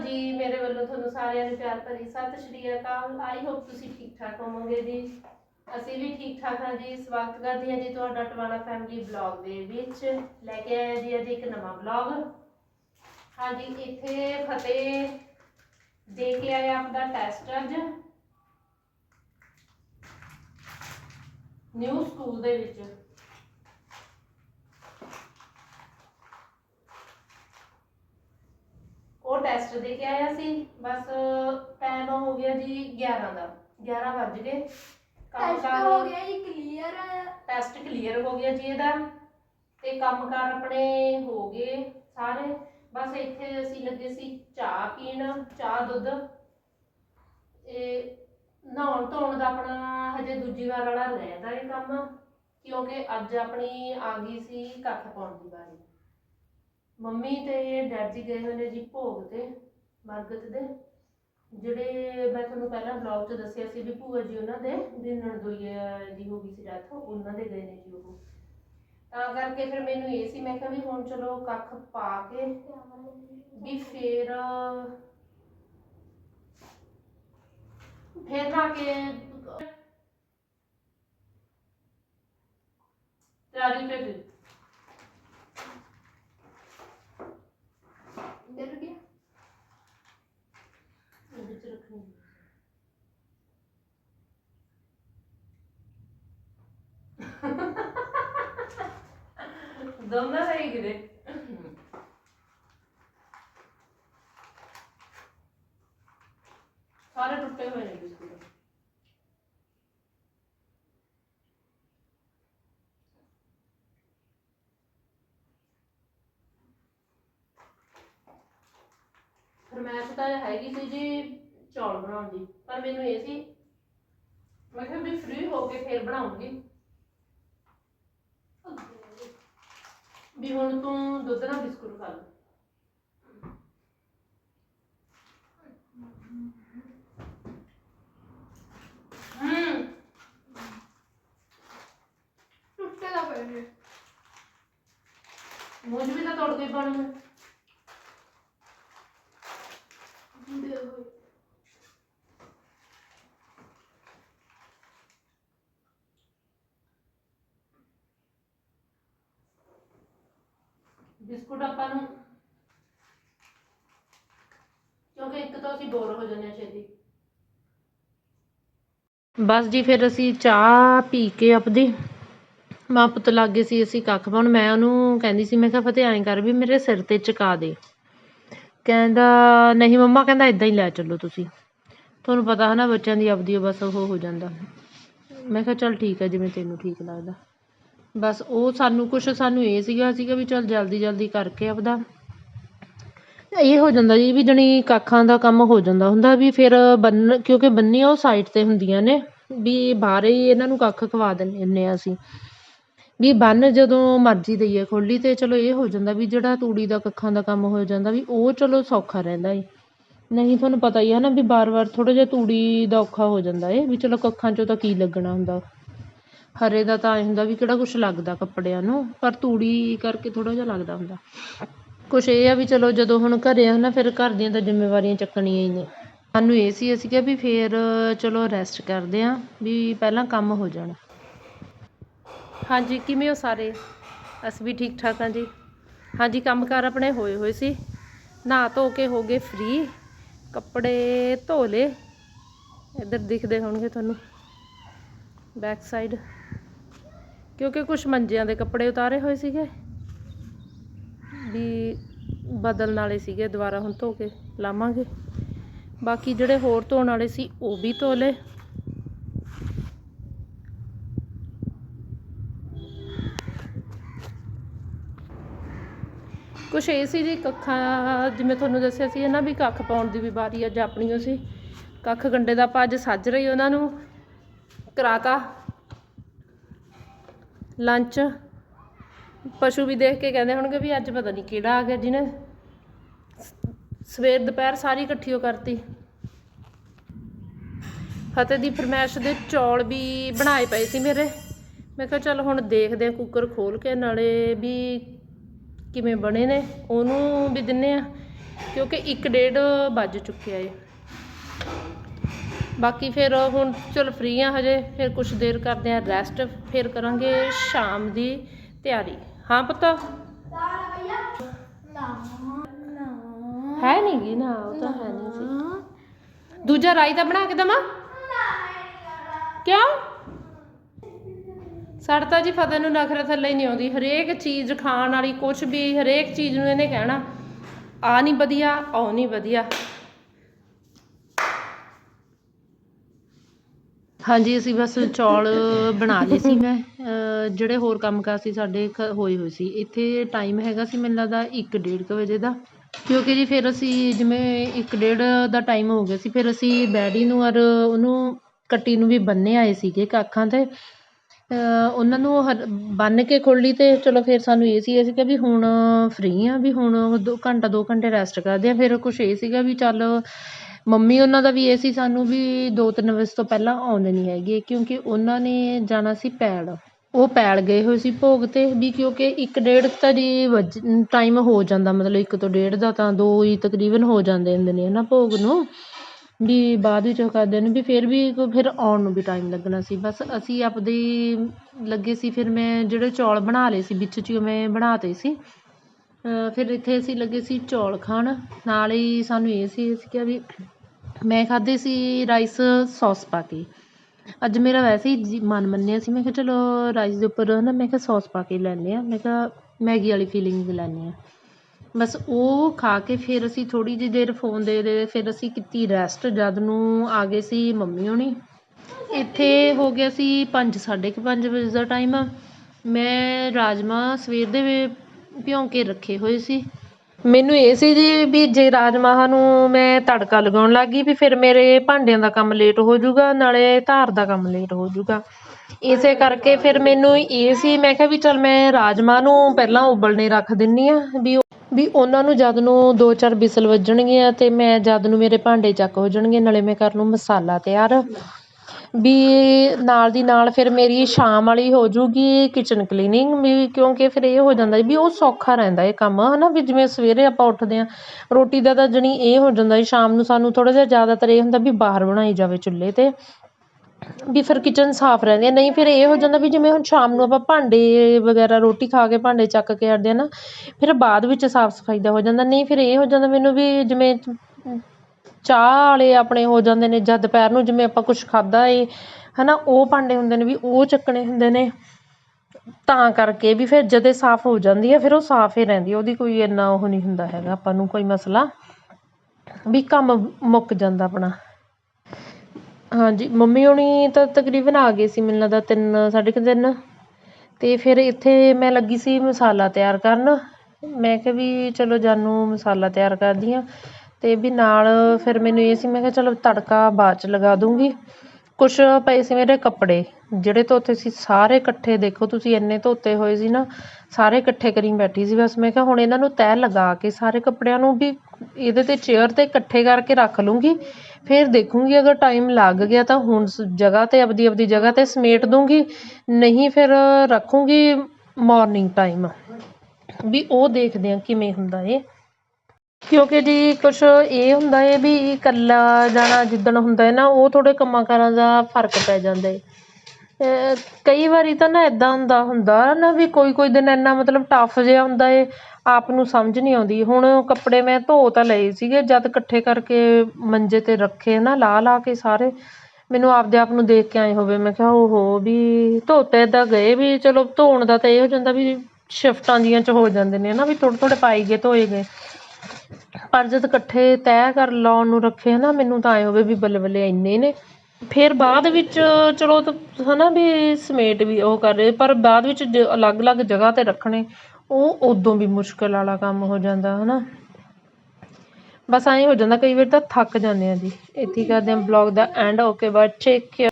ਜੀ, ਮੇਰੇ ਵੱਲੋਂ ਤੁਹਾਨੂੰ ਸਾਰਿਆਂ ਨੂੰ ਪਿਆਰ ਭਰੀ ਸਤਿ ਸ਼੍ਰੀ ਅਕਾਲ। ਆਈ ਹੋਪ ਤੁਸੀਂ ਠੀਕ ਠਾਕ ਹੋਵੋਗੇ ਜੀ। ਅਸੀਂ ਵੀ ਠੀਕ ਠਾਕ ਹਾਂ ਜੀ। ਸਵਾਗਤ ਕਰਦੇ ਹਾਂ ਜੀ ਤੁਹਾਡਾ ਟਵਾਣਾ ਫੈਮਿਲੀ ਬਲੌਗ ਦੇ ਵਿੱਚ। ਲੈ ਕੇ ਆਏ ਜੀ ਅੱਜ ਇੱਕ ਨਵਾਂ ਬਲੌਗ ਹਾਂਜੀ ਇੱਥੇ ਫਤਿਹ ਦੇ ਕੇ ਆਇਆ ਆਪਦਾ ਟੈਸਟ ਅੱਜ। ਨਿਊ ਸਕੂਲ ਦੇ ਵਿੱਚ। ਉਹ ਟੈਸਟ ਦੇ ਕੇ ਆਇਆ ਸੀ ਬਸ ਟਾਈਮ ਹੋ ਗਿਆ ਜੀ 11 ਦਾ। 11 ਵੱਜ ਗਏ। ਕੰਮ ਟੈਸਟ ਹੋ ਕਾਰ ਗਿਆ ਜੀ ਕਲੀਅਰ ਟੈਸਟ ਕਲੀਅਰ ਹੋ ਗਿਆ ਜੀ ਇਹਦਾ। ਤੇ ਕੰਮ ਕਾਰ ਆਪਣੇ ਹੋ ਗਏ ਸਾਰੇ। ਬਸ ਇੱਥੇ ਅਸੀਂ ਲੱਗੇ ਸੀ ਚਾਹ ਪੀਣ ਚਾਹ ਦੁੱਧ। ਇਹ ਨਹਾਉਣ ਧੋਣ ਦਾ ਆਪਣਾ ਹਜੇ ਦੂਜੀ ਵਾਰ ਵਾਲਾ ਰਹਿੰਦਾ ਇਹ ਕੰਮ ਕਿਉਂਕਿ ਅੱਜ ਆਪਣੀ ਆ ਗਈ ਸੀ ਕੱਖ ਪਾਉਣ ਦੀ ਵਾਰੀ। ਮੰਮੀ ਤੇ ਡੈਡ ਗਏ ਹੋਏ ਨੇ ਜੀ ਭੋਗ ਤੇ ਮਰਗਤ ਦੇ। ਜਿਹੜੇ ਮੈਂ ਤੁਹਾਨੂੰ ਪਹਿਲਾਂ ਬਲੌਗ 'ਚ ਦੱਸਿਆ ਸੀ ਵੀ ਭੂਆ ਜੀ ਉਹਨਾਂ ਦੇ, ਵੀ ਨਣਦੋਈਆ ਦੀ ਹੋ ਗਈ ਸੀ ਡੈਥ ਉਹਨਾਂ ਦੇ ਗਏ ਨੇ ਜੀ ਉਹ। ਤਾਂ ਕਰਕੇ ਫਿਰ ਮੈਨੂੰ ਇਹ ਸੀ, ਮੈਂ ਕਿਹਾ ਵੀ ਹੁਣ ਚਲੋ ਕੱਖ ਪਾ ਕੇ ਵੀ ਫੇਰ ਫੇਰ ਨਾ ਕੇ ਤਿਆਰੀ ਤੇ ਜੀ ਡਰ ਗਿਆ ਇਹਦੇ ਚ ਰੱਖਣੀ ਸਾਰੇ ਟੁੱਟੇ ਹੋਏ ਨੇ ਬਿਸਕੁਟ ਫਰਮਾਇਸ਼ ਤਾਂ ਹੈਗੀ ਸੀ ਜੀ ਚੌਲ ਬਣਾਉਣ ਦੀ। ਪਰ ਮੈਨੂੰ ਇਹ ਸੀ ਮੈਂ ਕਿਹਾ ਵੀ ਫ੍ਰੀ ਹੋ ਕੇ ਫੇਰ ਬਣਾਉਂਗੀ। ਵੀ ਹੁਣ ਤੂੰ ਦੁੱਧ ਨਾਲ ਬਿਸਕੁਟ ਖਾ ਲੈ। ਹੂੰ। ਟੁੱਟੇ ਦਾ ਪਏ ਨੇ। ਮੂੰਹ 'ਚ ਵੀ ਤਾਂ ਤੋੜ ਕੇ ਪਾਣੀ ਹੁੰਦੇ ਹੋਏ। ਬਿਸਕੁਟ ਆਪਾਂ ਨੂੰ। ਕਿਉਂਕਿ ਇੱਕ ਤਾਂ ਅਸੀਂ ਬੋਰ ਹੋ ਜਾਂਦੇ ਹਾਂ ਛੇਤੀ। ਬਸ ਜੀ, ਫਿਰ ਅਸੀਂ ਚਾਹ ਪੀ ਕੇ ਆਪਦੀ ਮਾਂ ਪੁੱਤ ਲੱਗੇ ਸੀ ਅਸੀਂ ਕੱਖ ਪਾਉਣ ਮੈਂ ਉਹਨੂੰ ਕਹਿੰਦੀ ਸੀ, ਮੈਂ ਕਿਹਾ ਫਤਿਹ ਐਂ ਕਰ ਵੀ ਮੇਰੇ ਸਿਰ ਤੇ ਚੁਕਾ ਦੇ। ਕਹਿੰਦਾ, ਨਹੀਂ ਮੰਮਾ, ਕਹਿੰਦਾ ਇਦਾਂ ਹੀ ਲੈ ਚੱਲੋ ਤੁਸੀਂ। ਤੁਹਾਨੂੰ ਪਤਾ ਹੈ ਨਾ ਬੱਚਿਆਂ ਦੀ ਆਪਦੀ ਬਸ ਉਹ ਹੋ ਜਾਂਦਾ। ਮੈਂ ਕਿਹਾ, ਚੱਲ ਠੀਕ ਹੈ ਜਿਵੇਂ ਤੈਨੂੰ ਠੀਕ ਲੱਗਦਾ। ਬਸ ਉਹ ਸਾਨੂੰ ਕੁਛ, ਸਾਨੂੰ ਇਹ ਸੀਗਾ ਸੀਗਾ ਵੀ ਚੱਲ ਜਲਦੀ ਜਲਦੀ ਕਰਕੇ ਆਪਦਾ। ਇਹ ਹੋ ਜਾਂਦਾ ਜੀ ਵੀ ਜਾਣੀ ਕੱਖਾਂ ਦਾ ਕੰਮ ਹੋ ਜਾਂਦਾ ਹੁੰਦਾ ਵੀ ਫਿਰ ਬੰਨ, ਕਿਉਂਕਿ ਬੰਨੀਆਂ ਉਹ ਸਾਈਡ ਤੇ ਹੁੰਦੀਆਂ ਨੇ, ਵੀ ਬਾਹਰ ਹੀ ਇਹਨਾਂ ਨੂੰ ਕੱਖ ਖਵਾ ਦਿੰਦੇ ਹਾਂ ਅਸੀਂ। ਵੀ ਬੰਨ ਜਦੋਂ ਮਰਜ਼ੀ ਦਈਏ ਖੋਲੀ ਤੇ ਚਲੋ ਇਹ ਹੋ ਜਾਂਦਾ ਵੀ ਜਿਹੜਾ ਤੂੜੀ ਦਾ ਕੱਖਾਂ ਦਾ ਕੰਮ ਹੋ ਜਾਂਦਾ ਵੀ ਉਹ ਚਲੋ ਸੌਖਾ ਰਹਿੰਦਾ ਏ ਨਹੀਂ ਤੁਹਾਨੂੰ ਪਤਾ ਹੀ ਹੈ ਨਾ ਵੀ ਵਾਰ ਵਾਰ ਥੋੜ੍ਹਾ ਜਿਹਾ ਤੂੜੀ ਦਾ ਔਖਾ ਹੋ ਜਾਂਦਾ ਏ ਵੀ ਚਲੋ ਕੱਖਾਂ 'ਚੋਂ ਤਾਂ ਕੀ ਲੱਗਣਾ ਹੁੰਦਾ। ਹਰੇ ਦਾ ਤਾਂ ਐ ਹੁੰਦਾ ਵੀ ਕਿਹੜਾ ਕੁਛ ਲੱਗਦਾ ਕੱਪੜਿਆਂ ਨੂੰ, ਪਰ ਤੂੜੀ ਕਰਕੇ ਥੋੜਾ ਜਿਹਾ ਲੱਗਦਾ ਹੁੰਦਾ। ਕੁਛ ਇਹ ਆ ਵੀ ਚਲੋ ਜਦੋਂ ਹੁਣ ਘਰੇ ਆ ਨਾ, ਫਿਰ ਘਰ ਦੀਆਂ ਤਾਂ ਜ਼ਿੰਮੇਵਾਰੀਆਂ ਚੱਕਣੀਆਂ ਹੀ ਨੇ। ਸਾਨੂੰ ਇਹ ਸੀ, ਅਸੀਂ ਕਿਹਾ ਵੀ ਫੇਰ ਚਲੋ ਰੈਸਟ ਕਰਦੇ ਹਾਂ ਵੀ ਪਹਿਲਾਂ ਕੰਮ ਹੋ ਜਾਣ। ਹਾਂਜੀ, ਕਿਵੇਂ ਹੋ ਸਾਰੇ? ਅਸੀਂ ਵੀ ਠੀਕ ਠਾਕ ਹਾਂ ਜੀ। ਹਾਂਜੀ ਕੰਮਕਾਰ ਆਪਣੇ ਹੋਏ ਹੋਏ ਸੀ। ਨਹਾ ਧੋ ਕੇ ਹੋ ਗਏ ਫ੍ਰੀ ਕੱਪੜੇ ਧੋ ਲਏ। ਇੱਧਰ ਦਿਖਦੇ ਹੋਣਗੇ ਤੁਹਾਨੂੰ। ਬੈਕ ਸਾਈਡ ਕਿਉਂਕਿ ਕੁਝ ਮੰਜਿਆਂ ਦੇ ਕੱਪੜੇ ਉਤਾਰੇ ਹੋਏ ਸੀਗੇ। ਵੀ ਬਦਲਣ ਵਾਲੇ ਸੀਗੇ, ਦੁਬਾਰਾ ਹੁਣ ਧੋ ਕੇ ਲਾਵਾਂਗੇ। ਬਾਕੀ ਜਿਹੜੇ ਹੋਰ ਧੋਣ ਵਾਲੇ ਸੀ, ਉਹ ਵੀ ਧੋ ਲਏ। ਕੁਛ ਇਹ ਸੀ ਜੀ, ਕੱਖਾਂ, ਜਿਵੇਂ ਤੁਹਾਨੂੰ ਦੱਸਿਆ ਸੀ ਨਾ ਵੀ ਕੱਖ ਪਾਉਣ ਦੀ ਵੀ ਵਾਰੀ ਅੱਜ ਆਪਣੀ ਓ ਸੀ। ਕੱਖ ਗੰਡੇ ਦਾ ਆਪਾਂ ਅੱਜ ਸੱਜ ਰਹੀ ਉਹਨਾਂ ਨੂੰ। ਕਰਾਤਾ। ਲੰਚ ਪਸ਼ੂ ਵੀ ਦੇਖ ਕੇ ਕਹਿੰਦੇ ਹੋਣਗੇ ਵੀ ਅੱਜ ਪਤਾ ਨਹੀਂ ਕਿਹੜਾ ਆ ਗਿਆ ਜਿਹਨੇ ਸਵੇਰ ਦੁਪਹਿਰ ਸਾਰੀ ਇਕੱਠੀ ਓ ਕਰਤੀ। ਫਤਿਹ ਦੀ ਫਰਮੈਸ਼ ਦੇ ਚੌਲ ਵੀ ਬਣਾਏ ਪਏ ਸੀ ਮੇਰੇ। ਮੈਂ ਕਿਹਾ ਚੱਲ ਹੁਣ ਦੇਖਦੇ ਆ ਕੁੱਕਰ ਖੋਲ ਕੇ ਨਾਲੇ ਵੀ ਕਿਵੇਂ ਬਣੇ ਨੇ। ਉਹਨੂੰ ਵੀ ਦਿੰਨੇ ਆ ਕਿਉਂਕਿ 1:30 ਵੱਜ ਚੁੱਕਿਆ ਏ। ਬਾਕੀ ਫਿਰ ਹੁਣ ਚਲ ਫ੍ਰੀ ਆ ਹਜੇ, ਫਿਰ ਕੁਝ ਦੇਰ ਕਰਦੇ ਆ ਰੈਸਟ ਫਿਰ ਕਰਾਂਗੇ ਸ਼ਾਮ ਦੀ ਤਿਆਰੀ। ਹਾਂ ਪੁੱਤ? ਹੈ ਨਹੀਂ ਗੀ ਨਾ, ਉਹ ਤਾਂ ਹੈ ਨਹੀਂ ਸੀ। ਦੂਜਾ ਰਾਇਤਾ ਬਣਾ ਕੇ ਦਵਾਂ? ਕਿਉਂ? ਸੜਤਾ ਜੀ ਫਤਿਹ ਨੂੰ ਨਖਰੇ ਥੱਲੇ ਹੀ ਨਹੀਂ ਆਉਂਦੀ। ਹਰੇਕ ਚੀਜ਼ ਖਾਣ ਵਾਲੀ ਕੁਝ ਵੀ, ਹਰੇਕ ਚੀਜ਼ ਨੂੰ ਇਹਨੇ ਕਹਿਣਾ, ਆ ਨਹੀਂ ਵਧੀਆ, ਉਹ ਨਹੀਂ ਵਧੀਆ। ਹਾਂਜੀ, ਅਸੀਂ ਬਸ ਚੌਲ ਬਣਾ ਲਏ ਸੀ ਮੈਂ। ਜਿਹੜੇ ਹੋਰ ਕੰਮ ਕੰਮਕਾਰ ਸੀ, ਸਾਡੇ ਖ- ਹੋਏ ਹੋਏ ਸੀ। ਇੱਥੇ ਟਾਈਮ ਹੈਗਾ ਸੀ, ਮੈਨੂੰ ਲੱਗਦਾ ਇੱਕ ਡੇਢ ਕੁ ਵਜੇ ਦਾ। ਕਿਉਂਕਿ ਜੀ ਫਿਰ ਅਸੀਂ ਜਿਵੇਂ ਇੱਕ ਡੇਢ ਦਾ ਟਾਈਮ ਹੋ ਗਿਆ ਸੀ, ਫਿਰ ਅਸੀਂ ਡੈਡੀ ਨੂੰ ਔਰ ਉਹਨੂੰ ਕੱਟੀ ਨੂੰ ਵੀ ਬੰਨ੍ਹੇ ਆਏ ਸੀਗੇ ਕਾਖਾਂ ਤੇ। ਉਹਨਾਂ ਨੂੰ ਹਰ- ਬੰਨ੍ਹ ਕੇ ਖੋਲੀ ਤੇ ਚਲੋ ਫਿਰ ਸਾਨੂੰ ਇਹ ਸੀ, ਅਸੀਂ ਕਿਹਾ ਵੀ ਹੁਣ ਫਰੀ ਹਾਂ ਵੀ ਹੁਣ ਦੋ ਘੰਟਾ, ਦੋ ਘੰਟੇ ਰੈਸਟ ਕਰਦੇ ਹਾਂ। ਫਿਰ ਕੁਛ ਇਹ ਸੀਗਾ ਵੀ ਚੱਲ ਮੰਮੀ ਉਹਨਾਂ ਦਾ ਵੀ ਇਹ ਸੀ ਸਾਨੂੰ ਵੀ ਦੋ ਤਿੰਨ ਵਜੇ ਤੋਂ ਪਹਿਲਾਂ ਆਉਂਦੇ ਨਹੀਂ ਹੈਗੇ ਕਿਉਂਕਿ ਉਹਨਾਂ ਨੇ ਜਾਣਾ ਸੀ ਪੈਲ। ਉਹ ਪੈਲ ਗਏ ਹੋਏ ਸੀ ਭੋਗ ਤੇ ਵੀ ਕਿਉਂਕਿ ਇੱਕ ਡੇਢ ਤਾਂ ਜੀ ਵੱਜ ਟਾਈਮ ਹੋ ਜਾਂਦਾ, ਮਤਲਬ ਇੱਕ ਤੋਂ ਡੇਢ ਦਾ ਤਾਂ ਦੋ ਹੀ ਤਕਰੀਬਨ ਹੋ ਜਾਂਦੇ ਹੁੰਦੇ ਨੇ ਨਾ ਭੋਗ ਨੂੰ। ਵੀ ਬਾਅਦ ਵਿੱਚ ਉਹ ਕਰਦੇ ਨੇ ਵੀ ਫਿਰ ਵੀ ਕੋ- ਫਿਰ ਆਉਣ ਨੂੰ ਵੀ ਟਾਈਮ ਲੱਗਣਾ ਸੀ। ਬਸ ਅਸੀਂ ਆਪਦੇ ਲੱਗੇ ਸੀ, ਫਿਰ ਮੈਂ ਜਿਹੜੇ ਚੌਲ ਬਣਾ ਲਏ ਸੀ, ਵਿੱਚ 'ਚ ਮੈਂ ਬਣਾ ਤੇ ਸੀ। ਫਿਰ ਇੱਥੇ ਅਸੀਂ ਲੱਗੇ ਸੀ ਚੌਲ ਖਾਣ। ਨਾਲ ਹੀ ਸਾਨੂੰ ਇਹ ਸੀ, ਅਸੀਂ ਕਿਹਾ ਵੀ ਮੈਂ ਖਾਧੇ ਸੀ ਰਾਈਸ ਸੌਸ ਪਾ ਕੇ। ਅੱਜ ਮੇਰਾ ਵੈਸੇ ਹੀ ਜੀ ਮਨ ਮੰਨਿਆ ਸੀ, ਮੈਂ ਕਿਹਾ ਚਲੋ ਰਾਈਸ ਦੇ ਉੱਪਰ ਨਾ ਮੈਂ ਕਿਹਾ ਸੌਸ ਪਾ ਕੇ ਲੈਂਦੇ ਹਾਂ। ਮੈਂ ਕਿਹਾ ਮੈਗੀ ਵਾਲੀ ਫੀਲਿੰਗ ਲੈਂਦੇ ਹਾਂ। ਬਸ ਉਹ ਖਾ ਕੇ ਫਿਰ ਅਸੀਂ ਥੋੜ੍ਹੀ ਜਿਹੀ ਦੇਰ ਫੋਨ ਦੇ ਦੇ, ਫਿਰ ਅਸੀਂ ਕੀਤੀ ਰੈਸਟ ਜਦ ਨੂੰ ਆ ਗਏ ਸੀ ਮੰਮੀ ਹੋਣੀ। ਇੱਥੇ ਹੋ ਗਿਆ ਸੀ ਪੰਜ, ਸਾਢੇ ਕੁ ਪੰਜ ਵਜੇ ਦਾ ਟਾਈਮ ਮੈਂ ਰਾਜਮਾਂਹ ਸਵੇਰ ਦੇ ਭਿਉਂ ਕੇ ਰੱਖੇ ਹੋਏ ਸੀ। ਮੈਨੂੰ ਇਹ ਸੀ ਜੀ ਵੀ ਜੇ ਰਾਜਮਾਹਾਂ ਨੂੰ ਮੈਂ ਤੜਕਾ ਲਗਾਉਣ ਲੱਗ ਗਈ ਵੀ ਫਿਰ ਮੇਰੇ ਭਾਂਡਿਆਂ ਦਾ ਕੰਮ ਲੇਟ ਹੋ ਜਾਊਗਾ, ਨਾਲੇ ਧਾਰ ਦਾ ਕੰਮ ਲੇਟ ਹੋ ਜਾਊਗਾ। ਇਸੇ ਕਰਕੇ ਫਿਰ ਮੈਨੂੰ ਇਹ ਸੀ, ਮੈਂ ਕਿਹਾ ਵੀ ਚਲ ਮੈਂ ਰਾਜਮਾਂਹ ਨੂੰ ਪਹਿਲਾਂ ਉਬਲਣੇ ਰੱਖ ਦਿੰਨੀ ਆ ਵੀ ਉਹ- ਵੀ ਉਹਨਾਂ ਨੂੰ ਜਦ ਨੂੰ ਦੋ ਚਾਰ ਬਿਸਲ ਵੱਜਣਗੀਆਂ ਅਤੇ ਮੈਂ ਜਦ ਨੂੰ ਮੇਰੇ ਭਾਂਡੇ ਚੱਕ ਹੋ ਜਾਣਗੇ, ਨਾਲੇ ਮੈਂ ਕਰ ਲੂੰ ਮਸਾਲਾ ਤਿਆਰ। ਵੀ ਨਾਲ ਦੀ ਨਾਲ ਫਿਰ ਮੇਰੀ ਸ਼ਾਮ ਵਾਲੀ ਹੋ ਜੂਗੀ ਕਿਚਨ ਕਲੀਨਿੰਗ ਵੀ, ਕਿਉਂਕਿ ਫਿਰ ਇਹ ਹੋ ਜਾਂਦਾ ਵੀ ਉਹ ਸੌਖਾ ਰਹਿੰਦਾ ਇਹ ਕੰਮ ਹੈ ਨਾ ਵੀ ਜਿਵੇਂ ਸਵੇਰੇ ਆਪਾਂ ਉੱਠਦੇ ਹਾਂ, ਰੋਟੀ ਦਾ ਤਾਂ ਜਾਣੀ ਇਹ ਹੋ ਜਾਂਦਾ ਵੀ ਸ਼ਾਮ ਨੂੰ ਸਾਨੂੰ ਥੋੜ੍ਹਾ ਜਿਹਾ ਜ਼ਿਆਦਾਤਰ ਇਹ ਹੁੰਦਾ ਵੀ ਬਾਹਰ ਬਣਾਈ ਜਾਵੇ ਚੁੱਲ੍ਹੇ ਤੇ। ਵੀ ਫਿਰ ਕਿਚਨ ਸਾਫ਼ ਰਹਿੰਦੀ ਹੈ ਨਹੀਂ, ਫਿਰ ਇਹ ਹੋ ਜਾਂਦਾ ਵੀ ਜਿਵੇਂ ਹੁਣ ਸ਼ਾਮ ਨੂੰ ਆਪਾਂ ਭਾਂਡੇ ਵਗੈਰਾ, ਰੋਟੀ ਖਾ ਕੇ ਭਾਂਡੇ ਚੱਕ ਕੇ ਹਟਦੇ ਹਾਂ ਨਾ, ਫਿਰ ਬਾਅਦ ਵਿੱਚ ਸਾਫ਼ ਸਫ਼ਾਈ ਦਾ ਹੋ ਜਾਂਦਾ। ਨਹੀਂ, ਫਿਰ ਇਹ ਹੋ ਜਾਂਦਾ ਮੈਨੂੰ ਵੀ ਜਿਵੇਂ ਚਾਹ ਵਾਲੇ ਆਪਣੇ ਹੋ ਜਾਂਦੇ ਨੇ ਜਾਂ ਦੁਪਹਿਰ ਨੂੰ ਜਿਵੇਂ ਆਪਾਂ ਕੁਝ ਖਾਦਾ ਏ ਨਾ ਉਹ ਭਾਂਡੇ ਹੁੰਦੇ ਨੇ ਵੀ ਉਹ ਚੱਕਣੇ ਹੁੰਦੇ ਨੇ। ਤਾਂ ਕਰਕੇ ਵੀ ਫਿਰ ਜਦੇ ਸਾਫ਼ ਹੋ ਜਾਂਦੀ ਹੈ ਫਿਰ ਉਹ ਸਾਫ਼ ਹੀ ਰਹਿੰਦੀ ਉਹਦੀ ਕੋਈ ਇੰਨਾ ਉਹ ਨਹੀਂ ਹੁੰਦਾ ਹੈਗਾ, ਆਪਾਂ ਨੂੰ ਕੋਈ ਮਸਲਾ। ਵੀ ਕੰਮ ਮੁੱਕ ਜਾਂਦਾ ਆਪਣਾ। ਹਾਂਜੀ, ਮੰਮੀ ਹੋਣੀ ਤਾਂ ਤਕਰੀਬਨ ਆ ਗਏ ਸੀ ਮੈਨੂੰ ਲੱਗਦਾ ਤਿੰਨ, ਸਾਢੇ ਕੁ ਤਿੰਨ। ਅਤੇ ਫਿਰ ਇੱਥੇ ਮੈਂ ਲੱਗੀ ਸੀ ਮਸਾਲਾ ਤਿਆਰ ਕਰਨ। ਮੈਂ ਕਿਹਾ ਵੀ ਚਲੋ ਜਾਨੂੰ ਮਸਾਲਾ ਤਿਆਰ ਕਰਦੀ ਹਾਂ ਅਤੇ ਵੀ ਨਾਲ ਫਿਰ ਮੈਨੂੰ ਇਹ ਸੀ, ਮੈਂ ਕਿਹਾ ਚਲੋ ਤੜਕਾ ਬਾਅਦ ਚ ਲਗਾ ਦੂੰਗੀ। ਕੁਛ ਪਏ ਸੀ ਮੇਰੇ ਕੱਪੜੇ, ਜਿਹੜੇ ਧੋਤੇ ਸੀ, ਸਾਰੇ ਇਕੱਠੇ ਦੇਖੋ, ਤੁਸੀਂ ਇੰਨੇ ਧੋਤੇ ਹੋਏ ਸੀ ਨਾ, ਸਾਰੇ ਇਕੱਠੇ ਕਰੀ ਬੈਠੀ ਸੀ, ਬਸ ਮੈਂ ਕਿਹਾ ਹੁਣ ਇਹਨਾਂ ਨੂੰ ਤੈਅ ਲਗਾ ਕੇ ਸਾਰੇ ਕੱਪੜਿਆਂ ਨੂੰ ਵੀ ਇਹਦੇ ਤੇ ਚੇਅਰ ਤੇ ਇਕੱਠੇ ਕਰਕੇ ਰੱਖ ਲੂੰਗੀ, ਫਿਰ ਦੇਖੂੰਗੀ ਅਗਰ ਟਾਈਮ ਲੱਗ ਗਿਆ ਤਾਂ ਹੁਣ ਸ- ਜਗ੍ਹਾ ਤੇ, ਆਪਦੀ ਆਪਦੀ ਜਗ੍ਹਾ ਤੇ ਸਮੇਟ ਦੂੰਗੀ, ਨਹੀਂ ਫਿਰ ਰੱਖੂੰਗੀ ਮੋਰਨਿੰਗ ਟਾਈਮ ਵੀ ਉਹ ਦੇਖਦੇ ਹਾਂ ਕਿਵੇਂ ਹੁੰਦਾ ਏ ਕਿਉਂਕਿ ਜੀ ਕੁਛ ਇਹ ਹੁੰਦਾ ਹੈ ਵੀ ਇਕੱਲਾ ਜਾਣਾ ਜਿੱਦਣ ਹੁੰਦਾ ਹੈ ਨਾ, ਉਹ ਥੋੜ੍ਹੇ ਕੰਮਾਂ ਕਾਰਾਂ ਦਾ ਫ਼ਰਕ ਪੈ ਜਾਂਦਾ ਏ। ਕਈ ਵਾਰੀ ਤਾਂ ਨਾ ਇੱਦਾਂ ਹੁੰਦਾ ਹੁੰਦਾ ਨਾ ਵੀ ਕੋਈ ਕੋਈ ਦਿਨ ਇੰਨਾ ਮਤਲਬ ਟਫ ਜਿਹਾ ਹੁੰਦਾ ਏ, ਆਪ ਨੂੰ ਸਮਝ ਨਹੀਂ ਆਉਂਦੀ। ਹੁਣ ਕੱਪੜੇ ਮੈਂ ਧੋ ਤਾਂ ਲਏ ਸੀਗੇ, ਜਦ ਇਕੱਠੇ ਕਰਕੇ ਮੰਜੇ ਤੇ ਰੱਖੇ ਨਾ ਲਾਹ ਲਾਹ ਕੇ ਸਾਰੇ, ਮੈਨੂੰ ਆਪਦੇ ਆਪ ਨੂੰ ਦੇਖ ਕੇ ਆਏ ਹੋਵੇ, ਮੈਂ ਕਿਹਾ ਓਹੋ ਵੀ ਧੋਤੇ ਤਾਂ ਗਏ ਵੀ, ਚਲੋ ਧੋਣ ਦਾ ਤਾਂ ਇਹ ਹੋ ਜਾਂਦਾ ਵੀ ਸ਼ਿਫਟਾਂ ਜੀਆਂ ਚ ਹੋ ਜਾਂਦੇ ਨੇ ਨਾ, ਵੀ ਥੋੜ੍ਹੇ ਥੋੜ੍ਹੇ ਪਾਈ ਗਏ, ਧੋਏ ਗਏ। ਪਰ ਇਕੱਠੇ ਤੈਅ ਕਰ ਲਾਉਣ ਨੂੰ ਰੱਖੇ ਨਾ ਮੈਨੂੰ ਤਾਂ ਐ ਹੋਵੇ ਵੀ ਬੱਲੇ ਬੱਲੇ ਇੰਨੇ ਨੇ। ਫਿਰ ਬਾਅਦ ਵਿੱਚ, ਚਲੋ ਤਾਂ ਹਨਾ ਵੀ ਸਮੇਟ ਵੀ ਉਹ ਕਰ ਰਹੇ, ਪਰ ਬਾਅਦ ਵਿੱਚ ਜ- ਅਲੱਗ-ਅਲੱਗ ਜਗ੍ਹਾ ਤੇ ਰੱਖਣੇ, ਉਹ ਉਦੋਂ ਵੀ ਮੁਸ਼ਕਲ ਵਾਲਾ ਕੰਮ ਹੋ ਜਾਂਦਾ ਹਨਾ। ਬਸ ਐਂ ਹੋ ਜਾਂਦਾ, ਕਈ ਵਾਰ ਤਾਂ ਥੱਕ ਜਾਂਦੇ ਆ ਜੀ। ਇੱਥੇ ਹੀ ਕਰਦੇ ਹਾਂ blog the and okay bye take care